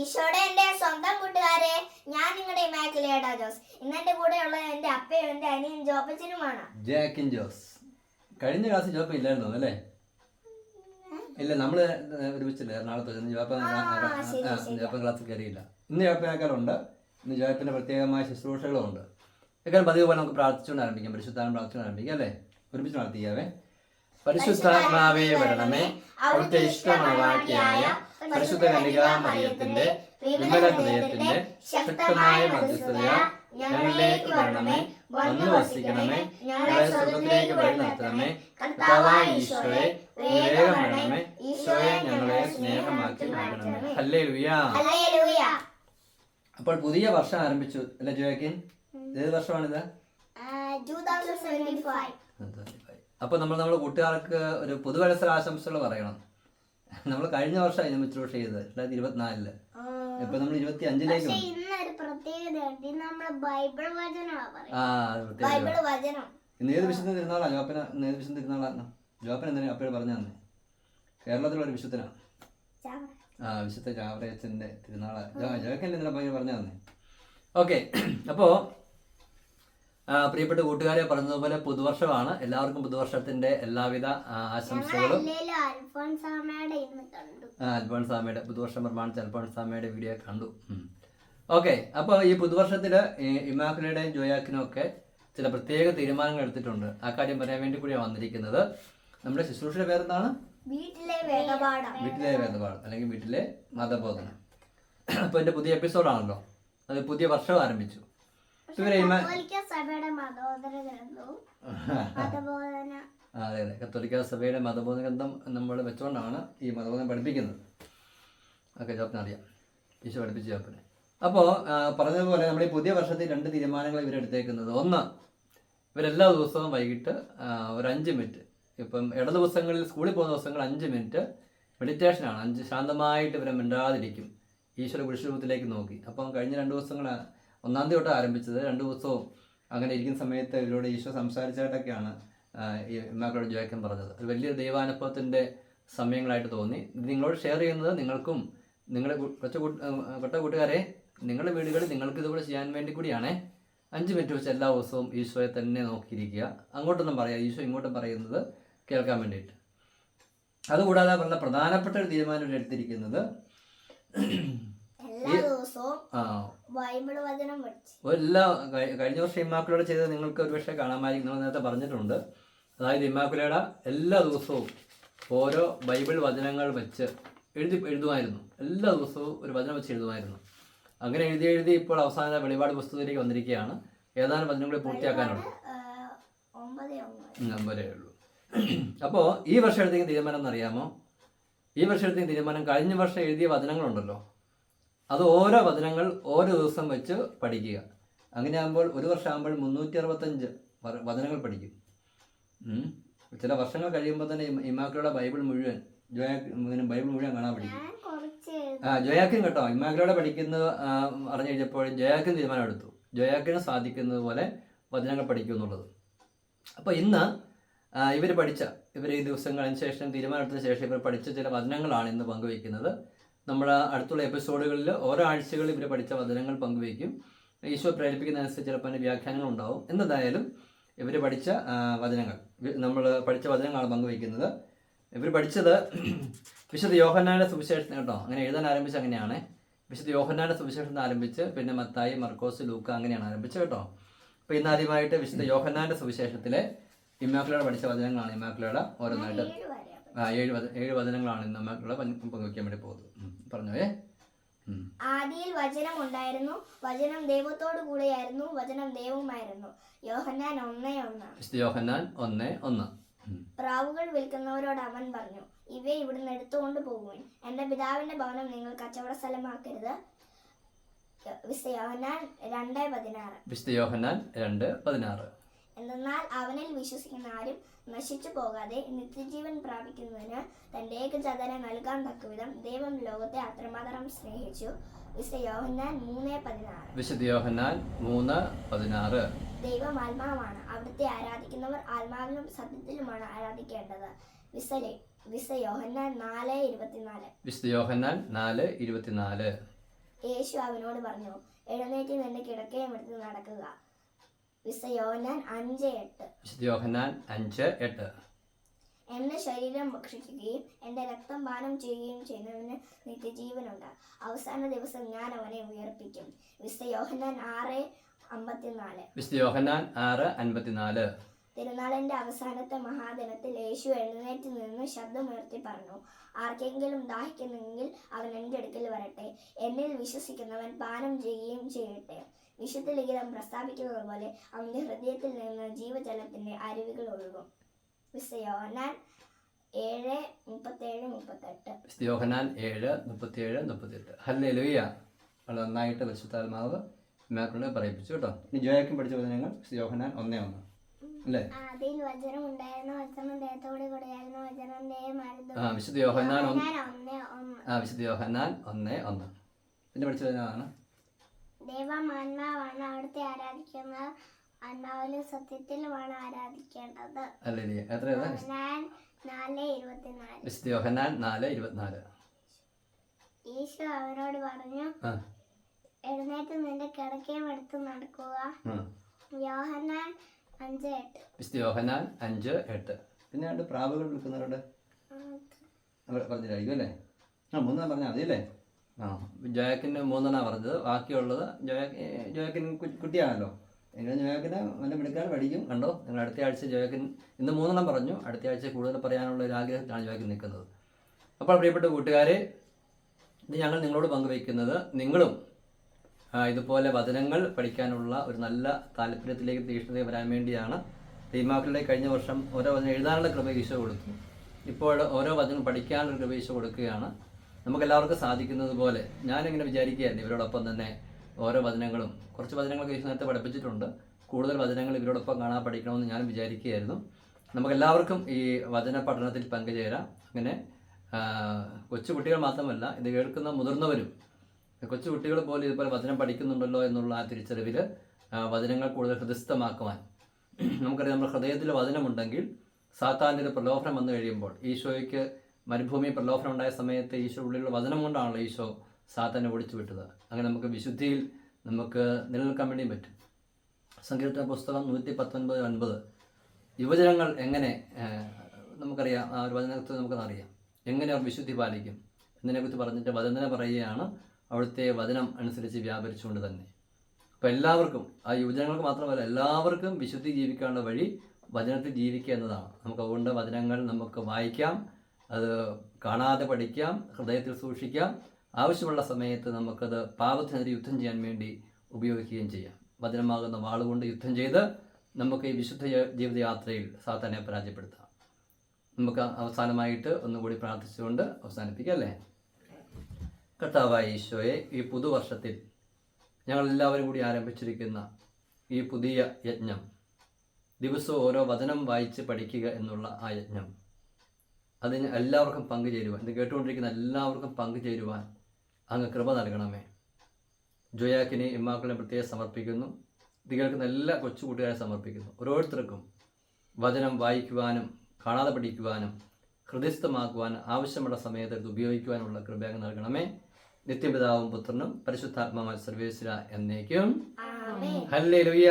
ഈശോയുടെ എന്റെ സ്വന്തം കൂട്ടുകാരെ ഞാൻ നിങ്ങളുടെ ഇമാക്കുലേഡ ജോസ്. ഇന്ന് എന്റെ കൂടെ ഉള്ള എന്റെ അപ്പയും എന്റെ അനിയൻ ജോപ്പച്ചനുമാണ്. ജാക്കിൻ ജോസ്. കഴിഞ്ഞ ക്ലാസ്സിൽ ജോപ്പ ഇല്ലായിരുന്നു അല്ലേ? ഇല്ല നമ്മൾ ഒരുമിച്ചില്ല. എറണാകുളത്ത്. ജോപ്പൻ ക്ലാസ്സിൽ കയറിയില്ല. ഇന്ന് ജോപ്പനാക്കാറുണ്ട് ഇന്ന് ജോപ്പിന്റെ പ്രത്യേകമായ ശുശ്രൂഷകളും ഉണ്ട് എക്കാളും പതിവ് പോലെ നമുക്ക് പ്രാർത്ഥിച്ചുകൊണ്ട് ആരംഭിക്കാം. പരിശുദ്ധാനം പ്രാർത്ഥിച്ചുകൊണ്ട് ആരംഭിക്കാം അല്ലേ? ഒരുമിച്ച് പ്രാർത്ഥിക്കാവേ പരിശുദ്ധാത്മാവേ വരണമേ. അവിടുത്തെ ഇഷ്ടമണവാക്കിയായ പരിശുദ്ധ കന്യകാമറിയത്തിന്റെ വിമല ഹൃദയത്തിന്റെ ശക്തമായ മധ്യസ്ഥതയ ഞങ്ങളിലേക്ക് വരണമേ. വന്നു വസിക്കണമേ. ഞങ്ങളെ സ്വർഗത്തിലേക്ക് വഴി നടത്തണമേ. കർത്താവായ ഈശോയെ വേഗം വരണമേ. ഈശോയെ ഞങ്ങളെ സ്നേഹമാക്കി മാറ്റണമേ. അല്ലേ ലുയാ അപ്പോൾ പുതിയ വർഷം ആരംഭിച്ചു. അല്ലേ ജോയക്കിൻ? ഏത് വർഷമാണിത്? 2075 അപ്പൊ നമ്മൾ നമ്മുടെ കൂട്ടുകാർക്ക് ഒരു പുതുവത്സര ആശംസകൾ പറയണം. നമ്മൾ കഴിഞ്ഞ വർഷം നമ്മൾ ശുശ്രൂഷ ചെയ്തത് രണ്ടായിരത്തി ഇരുപത്തിനാലിൽ. ഇപ്പൊ നമ്മൾ ഇരുപത്തി അഞ്ചിലേക്ക് ഇന്ന് നമ്മൾ ബൈബിൾ വചനമാണ് പറയുന്നത്. ആ ബൈബിൾ വചനം. ഇന്ന് ഏത് വിശുദ്ധ തിരുനാളാണ് ജോപ്പന ഇന്ന് ഏത് വിശുദ്ധ തിരുനാളാണ് ജോപ്പൻ എന്തിനാ അപ്പോഴും പറഞ്ഞു തന്നെ? കേരളത്തിലുള്ള ഒരു വിശുദ്ധനാണ് ആ വിശുദ്ധ ചാവറയച്ചന്റെ തിരുനാളാ. ജോക്കന്റെ എന്തിനാ പറഞ്ഞു തന്നെ? ഓക്കെ അപ്പോൾ പ്രിയപ്പെട്ട കൂട്ടുകാരെ പറഞ്ഞതുപോലെ പുതുവർഷമാണ്. എല്ലാവർക്കും പുതുവർഷത്തിന്റെ എല്ലാവിധ ആശംസകളും. അൽഫോൺസ് സാമയുടെ പുതുവർഷം പ്രമാണിച്ച് അൽഫോൺസ് സ്വാമിയുടെ വീഡിയോ കണ്ടു. ഓക്കെ അപ്പോൾ ഈ പുതുവർഷത്തിൽ ഇമാക്കുലയുടെയും ജോയാക്കിനും ഒക്കെ ചില പ്രത്യേക തീരുമാനങ്ങൾ എടുത്തിട്ടുണ്ട്. ആ കാര്യം പറയാൻ വേണ്ടി കൂടിയാണ് വന്നിരിക്കുന്നത്. നമ്മുടെ ശുശ്രൂഷയുടെ പേരെന്താണ്? വീട്ടിലെ വേദപാഠം. വീട്ടിലെ വേദപാഠം അല്ലെങ്കിൽ വീട്ടിലെ മതബോധനം. അപ്പോൾ എന്റെ പുതിയ എപ്പിസോഡാണല്ലോ അത് പുതിയ വർഷം ആരംഭിച്ചു. അതെ അതെ. കത്തോലിക്ക സഭയുടെ മതബോധ ഗ്രന്ഥം നമ്മൾ വെച്ചുകൊണ്ടാണ് ഈ മതബോധം പഠിപ്പിക്കുന്നത്. ഓക്കെ ജോപ്പിന് അറിയാം. ഈശോ പഠിപ്പിച്ചു ജോപ്പിന്. അപ്പോൾ പറഞ്ഞതുപോലെ നമ്മൾ ഈ പുതിയ വർഷത്തിൽ രണ്ട് തീരുമാനങ്ങൾ ഇവരെടുത്തേക്കുന്നത് ഒന്ന് ഇവരെല്ലാ ദിവസവും വൈകിട്ട് ഒരു അഞ്ച് മിനിറ്റ്. ഇപ്പം ഇട ദിവസങ്ങളിൽ സ്കൂളിൽ പോകുന്ന ദിവസങ്ങൾ അഞ്ച് മിനിറ്റ്. മെഡിറ്റേഷനാണ്. അഞ്ച് ശാന്തമായിട്ട് ഇവരെ മിണ്ടാതിരിക്കും. ഈശ്വര പുരുഷരൂപത്തിലേക്ക് നോക്കി. അപ്പം കഴിഞ്ഞ രണ്ട് ദിവസങ്ങൾ ഒന്നാം തീയതി തൊട്ട് ആരംഭിച്ചത് രണ്ട് ദിവസവും അങ്ങനെ ഇരിക്കുന്ന സമയത്ത് ഇവരോട് ഈശോ സംസാരിച്ചായിട്ടൊക്കെയാണ് ഈ ഇമ്മാക്കളോട് ജോയ്ക്കൻ പറഞ്ഞത്. ഒരു വലിയ ദൈവാനുഭവത്തിന്റെ സമയങ്ങളായിട്ട് തോന്നി. ഇത് നിങ്ങളോട് ഷെയർ ചെയ്യുന്നത് നിങ്ങൾക്കും നിങ്ങളുടെ കുറച്ച് കൊച്ചു കൂട്ട് കൊട്ട കൂട്ടുകാരെ നിങ്ങളുടെ വീടുകളിൽ നിങ്ങൾക്ക് ഇതുപോലെ ചെയ്യാൻ വേണ്ടി കൂടിയാണ്. അഞ്ച് മിനിറ്റ് വെച്ച് എല്ലാ ദിവസവും ഈശോയെ തന്നെ നോക്കിയിരിക്കുക. അങ്ങോട്ടൊന്നും പറയാം ഈശോ ഇങ്ങോട്ടും പറയുന്നത് കേൾക്കാൻ വേണ്ടിയിട്ട്. അതുകൂടാതെ പറഞ്ഞ പ്രധാനപ്പെട്ട ഒരു തീരുമാനം എടുത്തിരിക്കുന്നത് ആ ബൈബിൾ വചനം പഠിച്ചു. എല്ലാ കഴിഞ്ഞ വർഷം ഇമ്മാക്കുലയുടെ ചെയ്തത് നിങ്ങൾക്ക് ഒരുപക്ഷെ കാണാമായിരിക്കും നമ്മൾ നേരത്തെ പറഞ്ഞിട്ടുണ്ട്. അതായത് ഇമ്മാക്കുലയുടെ എല്ലാ ദിവസവും ഓരോ ബൈബിൾ വചനങ്ങൾ വെച്ച് എഴുതി എഴുതുമായിരുന്നു. എല്ലാ ദിവസവും ഒരു വചനം വെച്ച് എഴുതുമായിരുന്നു. അങ്ങനെ എഴുതി എഴുതി ഇപ്പോൾ അവസാന വെളിപാട് പുസ്തകത്തിലേക്ക് വന്നിരിക്കുകയാണ്. ഏതാനും വചനം കൂടി പൂർത്തിയാക്കാനുള്ളൂ ഒമ്പത് ഉള്ളൂ. അപ്പോൾ ഈ വർഷം എടുത്തേക്ക് തീരുമാനം എന്നറിയാമോ? ഈ വർഷം എടുത്തേക്ക് തീരുമാനം കഴിഞ്ഞ വർഷം എഴുതിയ വചനങ്ങളുണ്ടല്ലോ. അത് ഓരോ വചനങ്ങൾ ഓരോ ദിവസം വെച്ച് പഠിക്കുക. അങ്ങനെയാകുമ്പോൾ ഒരു വർഷം ആകുമ്പോൾ മുന്നൂറ്റി അറുപത്തഞ്ച് വചനങ്ങൾ പഠിക്കും. ചില വർഷങ്ങൾ കഴിയുമ്പോൾ തന്നെ ഇമ- ഇമാക്കളുടെ ബൈബിൾ മുഴുവൻ ഇങ്ങനെ ബൈബിൾ മുഴുവൻ കാണാൻ പഠിക്കും. ആ ജോയാക്കിൻ കേട്ടോ. ഇമാക്കളോടെ പഠിക്കുന്ന അറിഞ്ഞു കഴിഞ്ഞപ്പോൾ ജോയാക്കിൻ തീരുമാനമെടുത്തു. ജോയാക്കിന് സാധിക്കുന്നത് പോലെ വചനങ്ങൾ പഠിക്കും എന്നുള്ളത്. അപ്പോൾ ഇന്ന് ഇവർ പഠിച്ച ഇവർ ഈ ദിവസങ്ങൾക്ക് ശേഷം തീരുമാനമെടുത്തതിന് ശേഷം ഇവർ പഠിച്ച ചില വചനങ്ങളാണ് ഇന്ന് പങ്കുവയ്ക്കുന്നത്. നമ്മുടെ അടുത്തുള്ള എപ്പിസോഡുകളിൽ ഓരോ ആഴ്ചകളിൽ ഇവർ പഠിച്ച വചനങ്ങൾ പങ്കുവയ്ക്കും. ഈശോ പ്രേരിപ്പിക്കുന്നതനുസരിച്ച് ചിലപ്പോൾ അതിന്റെ വ്യാഖ്യാനങ്ങൾ ഉണ്ടാവും. എന്തായാലും ഇവർ പഠിച്ച വചനങ്ങൾ. നമ്മൾ പഠിച്ച വചനങ്ങളാണ് പങ്കുവയ്ക്കുന്നത്. ഇവർ പഠിച്ചത് വിശുദ്ധ യോഹന്നാന്റെ സുവിശേഷം കേട്ടോ. അങ്ങനെ എഴുതാൻ ആരംഭിച്ച് അങ്ങനെയാണ്. വിശുദ്ധ യോഹന്നാന്റെ സുവിശേഷം ആരംഭിച്ച് പിന്നെ മത്തായി മർക്കോസ് ലൂക്ക അങ്ങനെയാണ് ആരംഭിച്ചത് കേട്ടോ. അപ്പോൾ ഇന്ന് ആദ്യമായിട്ട് വിശുദ്ധ യോഹന്നാന്റെ സുവിശേഷത്തിലെ ഇമ്മാക്കുലയുടെ പഠിച്ച വചനങ്ങളാണ് ഇമ്മാക്കുലയുടെ ഓരോന്നായിട്ട്. ഏഴ് ഏഴ് വചനങ്ങളാണ് ഇന്ന് നമ്മളെ പങ്ക് പങ്കുവയ്ക്കാൻ വേണ്ടി പോകുന്നത്. പറഞ്ഞോയേ? ആദിയിൽ വചനം ഉണ്ടായിരുന്നു വചനം ദൈവത്തോടു കൂടെയായിരുന്നു. വചനം ദൈവമായിരുന്നു യോഹന്നാൻ ഒന്നേ ഒന്ന്. യോഹന്നാൻ ഒന്ന് ഒന്ന്. പ്രാവുകൾ വിൽക്കുന്നവരോട് അവൻ പറഞ്ഞു ഇവയെ ഇവിടുന്ന് എടുത്തുകൊണ്ട് പോകുവിൻ. എന്റെ പിതാവിന്റെ ഭവനം നിങ്ങൾ കച്ചവട സ്ഥലമാക്കരുത്. വിശുദ്ധ യോഹന്നാൻ രണ്ട് പതിനാറ്. വിശുദ്ധ യോഹന്നാൻ രണ്ട് പതിനാറ്. എന്തെന്നാൽ അവനിൽ വിശ്വസിക്കുന്ന ആരും നശിച്ചു പോകാതെ നിത്യജീവൻ പ്രാപിക്കുന്നതിന് തന്റെ ഏകജാതനെ നൽകാൻ തക്കവിധം ദൈവം ലോകത്തെ അത്രമാത്രം സ്നേഹിച്ചു. വിശുദ്ധ യോഹന്നാൻ മൂന്ന് പതിനാറ്. വിശുദ്ധ യോഹന്നാൻ മൂന്ന് പതിനാറ്. ദൈവം ആത്മാവാണ്. അവിടുത്തെ ആരാധിക്കുന്നവർ ആത്മാവിലും സത്യത്തിലുമാണ് ആരാധിക്കേണ്ടത്. വിസലെ വിശുദ്ധ യോഹന്നാൻ നാല് ഇരുപത്തിനാല്. വിശുദ്ധ യോഹന്നാൻ നാല് ഇരുപത്തിനാല്. യേശു അവനോട് പറഞ്ഞു എഴുന്നേറ്റ് നിന്റെ കിടക്കയും എടുത്ത് നടക്കുക. വിശ യോഹന്നാൻ അഞ്ച് എട്ട്. വിശുദ്ധ യോഹന്നാൻ അഞ്ച് എട്ട്. എന്റെ ശരീരം ഭക്ഷിക്കുകയും എന്റെ രക്തം പാനം ചെയ്യുകയും ചെയ്യുന്നവന് നിത്യജീവനുണ്ട്. അവസാന ദിവസം ഞാൻ അവനെ ഉയർപ്പിക്കും. വിശ യോഹന്നാൻ ആറ് അമ്പത്തിനാല്. വിശുദ്ധ യോഹന്നാൻ ആറ് അൻപത്തിനാല്. തിരുനാളിന്റെ അവസാനത്തെ മഹാദിനത്തിൽ യേശു എഴുന്നേറ്റ് നിന്ന് ശബ്ദമുയർത്തി പറഞ്ഞു ആർക്കെങ്കിലും ദാഹിക്കുന്നെങ്കിൽ അവൻ എന്റെ അടുക്കൽ വരട്ടെ. എന്നിൽ വിശ്വസിക്കുന്നവൻ പാനം ചെയ്യുകയും ചെയ്യട്ടെ. വിശുദ്ധ ലിഖിതം പ്രസ്താവിക്കുന്നത് പോലെ അവന്റെ ഹൃദയത്തിൽ നിന്ന് ജീവജലത്തിന്റെ അരുവികൾ ഒഴുകും. വിശയോഹനാൻ ഏഴ് മുപ്പത്തേഴ് മുപ്പത്തെട്ട്. വിശുദ്ധ യോഹന്നാൻ ഏഴ് മുപ്പത്തിയേഴ് മുപ്പത്തെട്ട്. ഹല്ലേ ലുയ്യ നന്നായിട്ട് വിശുദ്ധാത്മാവ് മേക്കളുടെ പറയിപ്പിച്ചു കേട്ടോ. ഇനി ജോയാക്കും പഠിച്ച വചനങ്ങൾ വിശുദ്ധ യോഹന്നാൻ ഒന്നേ ഒന്ന്. വചനം ഉണ്ടായിരുന്ന. ദേഹത്തോട് കൂടെയായിരുന്നു ദേഹമായിരുന്നു ആ വിശുദ്ധ യോഹന്നാൻ ആ വിശുദ്ധ യോഹന്നാൻ ഒന്നേ ഒന്ന്. പിന്നെ പഠിച്ച വചനമാണ് ദൈവം ആത്മാവാണ് അവിടുത്തെ ആരാധിക്കുന്ന ആത്മാവിലും സത്യത്തിലുമാണ് ആരാധിക്കേണ്ടത്. അല്ലേ നാല് ഇരുപത്തിനാല്. വിശുദ്ധ യോഹന്നാൻ നാല് ഇരുപത്തിനാല്. ഈശോ അവരോട് പറഞ്ഞു എഴുന്നേറ്റ് നിന്റെ കിടക്കയും എടുത്ത് നടക്കുക. യോഹന്നാൻ വിശുദ്ധ യോഹന്നാൻ അഞ്ച് എട്ട്. പിന്നെ രണ്ട് പ്രാവുകൾ വിൽക്കുന്നവരുടെ അവർ അല്ലേ? ആ മൂന്നെണ്ണം പറഞ്ഞാൽ മതി അല്ലേ? ആ ജോയാക്കിന് മൂന്നെണ്ണം പറഞ്ഞത്. ബാക്കിയുള്ളത് ജോയക്കിൻ കുട്ടിയാണല്ലോ. എങ്കിലും ജോയക്കിനെ നല്ല മിടുക്കാൻ പഠിക്കും. കണ്ടോ? നിങ്ങൾ അടുത്ത ആഴ്ച ജോയാക്കിൻ ഇന്ന് മൂന്നെണ്ണം പറഞ്ഞു. അടുത്ത ആഴ്ച കൂടുതൽ പറയാനുള്ള ഒരു ആഗ്രഹത്തിലാണ് ജോയാക്കിൻ നിൽക്കുന്നത്. അപ്പോൾ പ്രിയപ്പെട്ട കൂട്ടുകാരെ ഇത് ഞങ്ങൾ നിങ്ങളോട് പങ്കുവയ്ക്കുന്നത് നിങ്ങളും ഇതുപോലെ വചനങ്ങൾ പഠിക്കാനുള്ള ഒരു നല്ല താല്പര്യത്തിലേക്ക് തീക്ഷ്ണത വരാൻ വേണ്ടിയാണ് തീമാക്കളുടെ കഴിഞ്ഞ വർഷം ഓരോ വചനം എഴുതാനുള്ള കൃപ കൊടുത്തു. ഇപ്പോൾ ഓരോ വചനം പഠിക്കാനുള്ള കൃപ ഈശോ കൊടുക്കുകയാണ്. നമുക്കെല്ലാവർക്കും സാധിക്കുന്നത് പോലെ ഞാനിങ്ങനെ വിചാരിക്കുകയായിരുന്നു ഇവരോടൊപ്പം തന്നെ ഓരോ വചനങ്ങളും. കുറച്ച് വചനങ്ങളൊക്കെ ഈശോ നേരത്തെ പഠിപ്പിച്ചിട്ടുണ്ട്. കൂടുതൽ വചനങ്ങൾ ഇവരോടൊപ്പം കാണാൻ പഠിക്കണമെന്ന് ഞാൻ വിചാരിക്കുകയായിരുന്നു. നമുക്കെല്ലാവർക്കും ഈ വചന പഠനത്തിൽ പങ്കുചേരാം. അങ്ങനെ കൊച്ചു കുട്ടികൾ മാത്രമല്ല ഇത് കേൾക്കുന്ന മുതിർന്നവരും കൊച്ചു കുട്ടികൾ പോലും ഇതുപോലെ വചനം പഠിക്കുന്നുണ്ടല്ലോ എന്നുള്ള ആ തിരിച്ചറിവിൽ വചനങ്ങൾ കൂടുതൽ ഹൃദയസ്ഥമാക്കുവാൻ. നമുക്കറിയാം നമ്മുടെ ഹൃദയത്തിൽ വചനമുണ്ടെങ്കിൽ സാത്താന്റെ ഒരു പ്രലോഭനം വന്നു കഴിയുമ്പോൾ ഈശോയ്ക്ക് മരുഭൂമി പ്രലോഭനം ഉണ്ടായ സമയത്ത് ഈശോ ഉള്ളിലുള്ള വചനം കൊണ്ടാണല്ലോ ഈശോ സാത്താനെ ഓടിച്ചു വിട്ടത് അങ്ങനെ നമുക്ക് വിശുദ്ധിയിൽ നമുക്ക് നിലനിൽക്കാൻ വേണ്ടിയും പറ്റും. സങ്കീർത്തന പുസ്തകം നൂറ്റി പത്തൊൻപത് ഒൻപത് യുവജനങ്ങൾ എങ്ങനെ നമുക്കറിയാം ആ ഒരു വചനത്തെ നമുക്കറിയാം എങ്ങനെ അവർ വിശുദ്ധി പാലിക്കും? എന്നതിനെക്കുറിച്ച് പറഞ്ഞിട്ട് വചന പറയുകയാണ് അവിടുത്തെ വചനം അനുസരിച്ച് വ്യാപരിച്ചുകൊണ്ട് തന്നെ. അപ്പോൾ എല്ലാവർക്കും ആ യുവജനങ്ങൾക്ക് മാത്രമല്ല എല്ലാവർക്കും വിശുദ്ധി ജീവിക്കാനുള്ള വഴി വചനത്തിൽ ജീവിക്കുക എന്നതാണ്. നമുക്ക് അതുകൊണ്ട് വചനങ്ങൾ നമുക്ക് വായിക്കാം അത് കാണാതെ പഠിക്കാം ഹൃദയത്തിൽ സൂക്ഷിക്കാം ആവശ്യമുള്ള സമയത്ത് നമുക്കത് പാപത്തിനെതിരെ യുദ്ധം ചെയ്യാൻ വേണ്ടി ഉപയോഗിക്കുകയും ചെയ്യാം. വചനമാകുന്ന വാളുകൊണ്ട് യുദ്ധം ചെയ്ത് നമുക്ക് ഈ വിശുദ്ധ ജീവിതയാത്രയിൽ സാത്താനെ പരാജയപ്പെടുത്താം. നമുക്ക് അവസാനമായിട്ട് ഒന്നുകൂടി പ്രാർത്ഥിച്ചുകൊണ്ട് അവസാനിപ്പിക്കാം അല്ലേ? കർത്താവായ ഈശോയെ ഈ പുതുവർഷത്തിൽ ഞങ്ങളെല്ലാവരും കൂടി ആരംഭിച്ചിരിക്കുന്ന ഈ പുതിയ യജ്ഞം ദിവസവും ഓരോ വചനം വായിച്ച് പഠിക്കുക എന്നുള്ള ആ യജ്ഞം അതിന് എല്ലാവർക്കും പങ്കുചേരുവാൻ ഇത് കേട്ടുകൊണ്ടിരിക്കുന്ന എല്ലാവർക്കും പങ്കുചേരുവാൻ അങ്ങ് കൃപ നൽകണമേ. ജോയാക്കിനെ ഇമ്മാക്കളെ പ്രത്യേകം സമർപ്പിക്കുന്നു. ഇത് കേൾക്കുന്ന എല്ലാ കൊച്ചുകൂട്ടുകാരെ സമർപ്പിക്കുന്നു. ഓരോരുത്തർക്കും വചനം വായിക്കുവാനും കാണാതെ പഠിക്കുവാനും ഹൃദയസ്ഥമാക്കുവാനും ആവശ്യമുള്ള സമയത്ത് ഇത് ഉപയോഗിക്കുവാനുള്ള കൃപ നൽകണമേ. നിത്യപിതാവും പുത്രനും പരിശുദ്ധാത്മാവായ സർവേശ്വര എന്നേക്കും. ഹല്ലേ ലുയ്യ